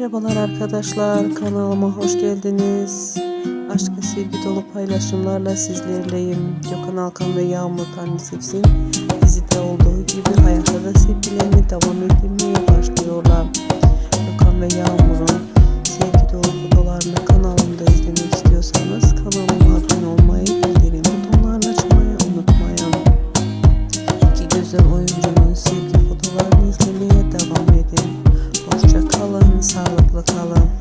Merhabalar arkadaşlar, kanalıma hoş geldiniz. Aşk ve sevgi dolu paylaşımlarla sizlerleyim. Gökhan Alkan ve Yağmur Tanrısevsin dizide olduğu gibi hayatta da sevgilerini devam ettirmeye başlıyorlar. Gökhan ve Yağmur'un sevgi dolu fotolarını kanalımda izlemek istiyorsanız kanalıma abone olmayı, bildirim butonlarını açmayı unutmayın. İki güzel oyuncunun sevgi